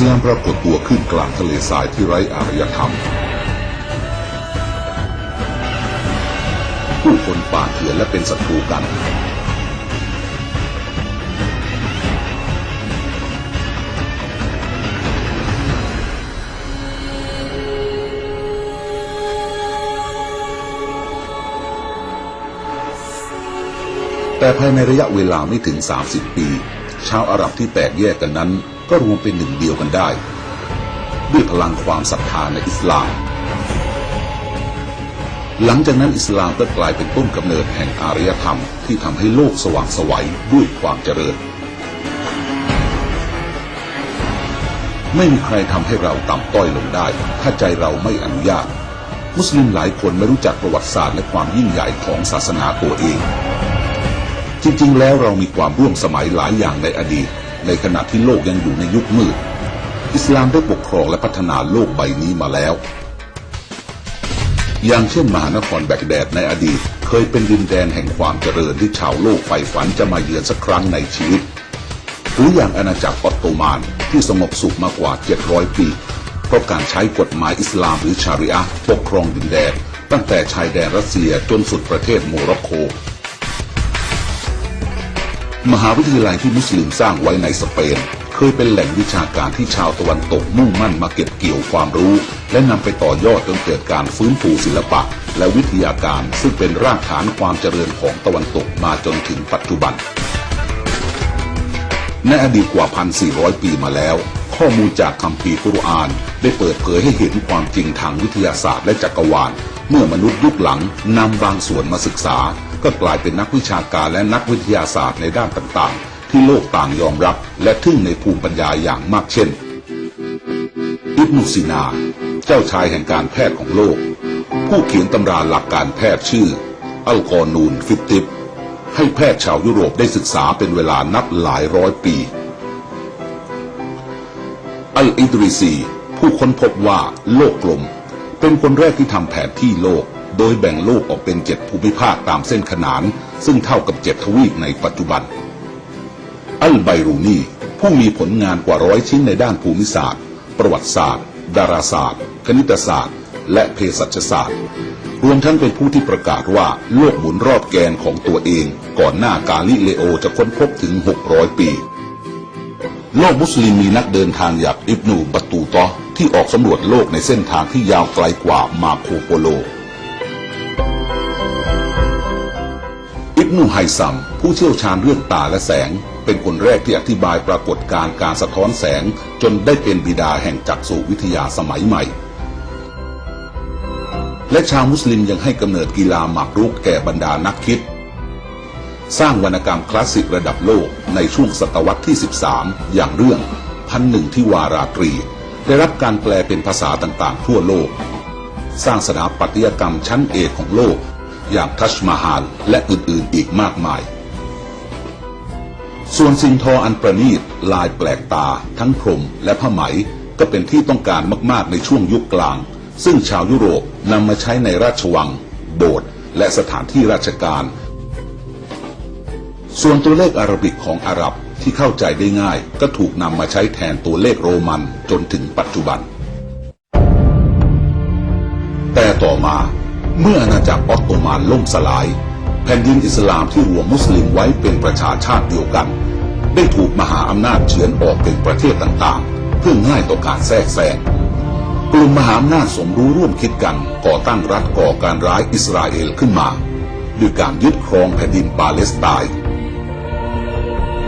สลามปรากฏตัวขึ้นกลางทะเลทรายที่ไร้อารยธรรม ผู้คนป่าเถื่อนและเป็นศัตรูกัน แต่ภายในระยะเวลาไม่ถึง 30 ปี ชาวอาหรับที่แตกแยกกันนั้น ก็รวมเป็นหนึ่งเดียวกันได้ ด้วยพลังความศรัทธาในอิสลาม หลังจากนั้นอิสลามก็กลายเป็นต้นกำเนิดแห่งอารยธรรมที่ทำให้โลกสว่างไสวัยด้วยความเจริญ ไม่มีใครทำให้เราต่ำต้อยลงได้ ถ้าใจเราไม่อนุญาต มุสลิมหลายคนไม่รู้จักประวัติศาสตร์และความยิ่งใหญ่ของศาสนาตัวเองจริงๆ แล้วเรามีความร่วมสมัยหลายอย่างในอดีต ในขณะที่โลกยังอยู่ในยุคมืด อิสลามได้ปกครองและพัฒนาโลกใบนี้มาแล้ว อย่างเช่นมหานครแบกแดดในอดีต เคยเป็นดินแดนแห่งความเจริญที่ชาวโลกใฝ่ฝันจะมาเยือนสักครั้งในชีวิต หรืออย่างอาณาจักรออตโตมันที่สงบสุขมากว่า 700 ปี เพราะการใช้กฎหมายอิสลามหรือชาริอะปกครองดินแดนตั้งแต่ชายแดนรัสเซียจนสุดประเทศโมร็อกโก มหาวิทยาลัยที่มุสลิมสร้างไว้ในสเปน เคยเป็นแหล่งวิชาการที่ชาวตะวันตกมุ่งมั่นมาเก็บเกี่ยวความรู้ และนำไปต่อยอดจนเกิดการฟื้นฟูศิลปะ และวิทยาการซึ่งเป็นรากฐานความเจริญของตะวันตกมาจนถึงปัจจุบันในอดีตกว่า 1,400 ปีมาแล้ว ข้อมูลจากคัมภีกุรอาน ได้เปิดเผยให้เห็นความจริงทางวิทยาศาสตร์และจักรวาล เมื่อมนุษย์ยุคหลังนำบางส่วนมาศึกษา ก็กลายเป็นนักวิชาการและนักวิทยาศาสตร์ในด้านต่างๆ ที่โลกต่างยอมรับ และทึ่งในภูมิปัญญาอย่างมากเช่น อิบนุซีนา เจ้าชายแห่งการแพทย์ของโลก ผู้เขียนตำราหลักการแพทย์ชื่อ อัลกอนูนฟิตติบให้แพทย์ชาวยุโรปได้ศึกษาเป็นเวลานับหลายร้อยปี อัลอิดริซี ผู้ค้นพบว่าโลกกลม เป็นคนแรกที่ทำแผนที่โลก โดยแบ่งโลกออกเป็นเจ็ดภูมิภาคตามเส้นขนาน ซึ่งเท่ากับเจ็ดทวีปในปัจจุบัน อัลไบรูนีผู้มีผลงานกว่าร้อยชิ้นในด้านภูมิศาสตร์ ประวัติศาสตร์ ดาราศาสตร์ คณิตศาสตร์ และเภสัชศาสตร์ รวมทั้งเป็นผู้ที่ประกาศว่าโลกหมุนรอบแกนของตัวเอง ก่อนหน้ากาลิเลโอจะค้นพบถึง 600 ปีโลกมุสลิมมีนักเดินทางอย่างอิบนูบัตตูตอที่ออกสำรวจโลกในเส้นทางที่ยาวไกลกว่ามาโคโปโล อิบนูไฮซัม ผู้เชี่ยวชาญเรื่องตาและแสง เป็นคนแรกที่อธิบายปรากฏการณ์การสะท้อนแสง จนได้เป็นบิดาแห่งจักษุวิทยาสมัยใหม่ และชาวมุสลิมยังให้กำเนิดกีฬาหมากรุกแก่บรรดานักคิด สร้างวรรณกรรมคลาสสิกระดับโลกในช่วงศตวรรษที่ 13 อย่างเรื่องพันหนึ่งที่วาราตรี ได้รับการแปลเป็นภาษาต่างๆ ทั่วโลก สร้างสถาปัตยกรรมชั้นเอกของโลก อย่างทัชมาฮาลและอื่นๆอีกมากมาย ส่วนสิ่งทออันประณีตลายแปลกตา ทั้งพรมและผ้าไหมก็เป็นที่ต้องการมากๆในช่วงยุคกลาง ซึ่งชาวยุโรปนำมาใช้ในราชวัง โบสถ์และสถานที่ราชการ ส่วนตัวเลขอารบิกของอาหรับที่เข้าใจได้ง่าย ก็ถูกนำมาใช้แทนตัวเลขโรมันจนถึงปัจจุบัน แต่ต่อมา เมื่ออาณาจักรออตโตมันล่มสลาย แผ่นดินอิสลามที่รวมมุสลิมไว้เป็นประชาชาติเดียวกัน ได้ถูกมหาอำนาจเฉือนออกเป็นประเทศต่างๆ เพื่อง่ายต่อการแทรกแซงกลุ่มมหาอำนาจสมรู้ร่วมคิดกันก่อตั้งรัฐก่อการร้ายอิสราเอลขึ้นมาด้วยการยึดครองแผ่นดินปาเลสไตน์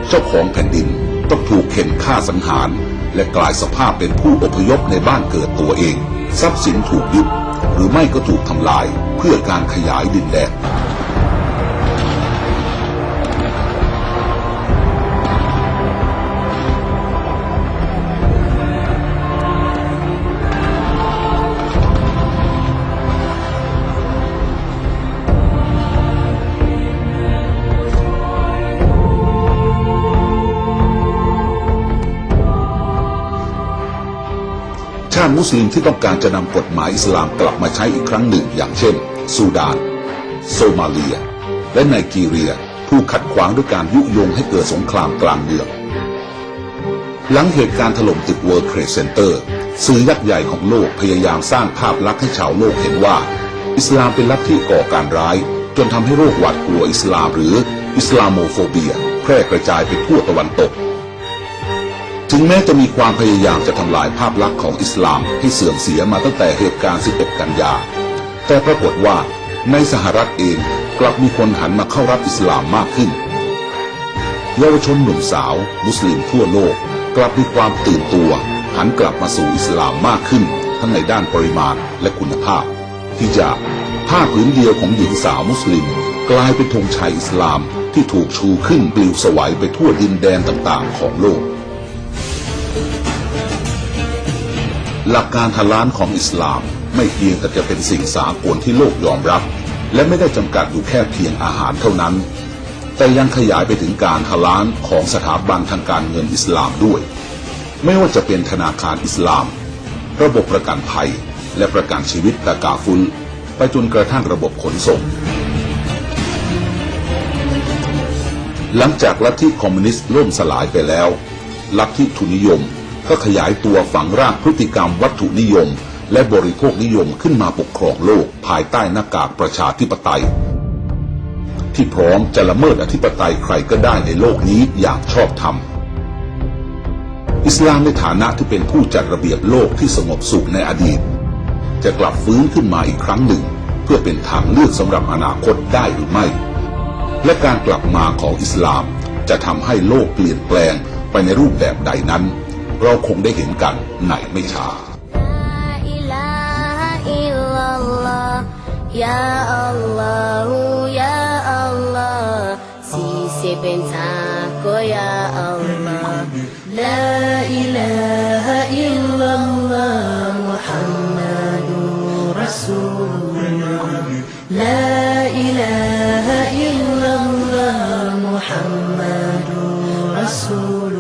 เจ้าของแผ่นดินต้องถูกเข็นฆ่าสังหาร และกลายสภาพเป็นผู้อพยพในบ้านเกิดตัวเอง ทรัพย์สินถูกยึด รือไม่ก็ถูกทำลายเพื่อการขยายดินแดนาติมุสลิมที่ต้องการจะนำกฎหมายอิสลามกลับมาใช้อีกครั้งหนึ่ง อย่างเช่นซูดาน โซมาเลีย และไนจีเรียถูกขัดขวางด้วยการยุยงให้เกิดสงครามกลางเมืองหลังเหตุการณ์ถล่มตึก World Trade Center สื่อยักษ์ใหญ่ของโลกพยายามสร้างภาพลักษณ์ให้ชาวโลกเห็นว่า อิสลามเป็นลัทธิก่อการร้าย จนทำให้โรคหวาดกลัวอิสลามหรืออิสลามโมโฟเบีย แพร่กระจายไปทั่วตะวันตก ถึงแม้จะมีความพยายามจะทำลายภาพลักษณ์ของอิสลามให้เสื่อมเสียมาตั้งแต่เหตุการณ์ 11 กันยา แต่ปรากฏว่าในสหรัฐเองกลับมีคนหันมาเข้ารับอิสลามมากขึ้น เยาวชนหนุ่มสาว มุสลิมทั่วโลก กลับมีความตื่นตัว หันกลับมาสู่อิสลามมากขึ้น ทั้งในด้านปริมาณและคุณภาพ ที่จะผ้าผืนเดียวของหญิงสาวมุสลิม กลายเป็นธงชัยอิสลามที่ถูกชูขึ้นปลิวสวัยไปทั่วดินแดนต่างๆ ของโลก หลักการฮาลาลของอิสลาม ไม่เพียงแต่จะเป็นสิ่งสากลที่โลกยอมรับ และไม่ได้จำกัดอยู่แค่เพียงอาหารเท่านั้น แต่ยังขยายไปถึงการฮาลาลของสถาบันทางการเงินอิสลามด้วย ไม่ว่าจะเป็นธนาคารอิสลาม ระบบประกันภัย และประกันชีวิตตะกาฟุลไปจนกระทั่งระบบขนส่ง หลังจากลัทธิคอมมิวนิสต์ล่มสลายไปแล้ว ลัทธิทุนนิยม ก็ขยายตัวฝังรากพฤติกรรมวัตถุนิยม และบริโภคนิยมขึ้นมาปกครองโลกภายใต้หน้ากากประชาธิปไตย ที่พร้อมจะละเมิดอธิปไตยใครก็ได้ในโลกนี้อย่างชอบธรรมอิสลามในฐานะที่เป็นผู้จัดระเบียบโลกที่สงบสุขในอดีต จะกลับฟื้นขึ้นมาอีกครั้งหนึ่ง เพื่อเป็นทางเลือกสำหรับอนาคตได้หรือไม่ และการกลับมาของอิสลามจะทำให้โลกเปลี่ยนแปลงไปในรูปแบบใดนั้น เราคงได้เห็นกันในไม่ช้า La ilaha illallah Ya Allah Ya Allah Sisi bentaku Ya Allah La ilaha illallah Muhammadur Rasulullah La ilaha illallah Muhammadur Rasulullah